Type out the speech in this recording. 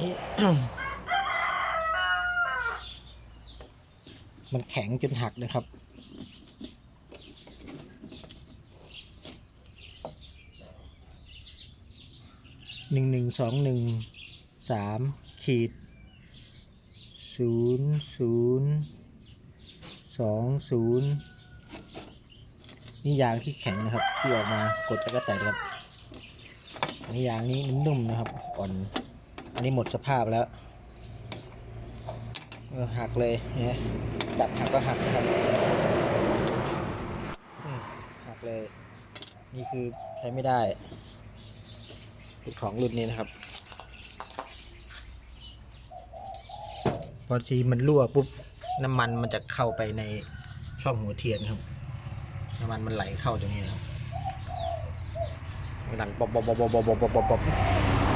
นี่มันแข็งจนหักนะครับ หนึ่งหนึ่งสองหนึ่งสามขีดศูนย์ศูนย์สองศูนย์นี่ยางที่แข็งนะครับที่ออกมากดแล้วก็แตกครับนนี้ยางนี้นุ่มๆนะครับ อ่อน อันนี้หมดสภาพแล้วหักเลยเนี่ยจับหักก็หักนะครับหักเลย นี่คือใช้ไม่ได้เป็นของรุ่นนี้นะครับ พอทีมันรั่วปุ๊บน้ำมันมันจะเข้าไปในช่องหัวเทียนครับ น้ำมันมันไหลเข้าตรงนี้นะครับมันดังบ๊อบบ๊อบบ๊อบบ๊อบบ๊อบบ๊อบบ๊อบ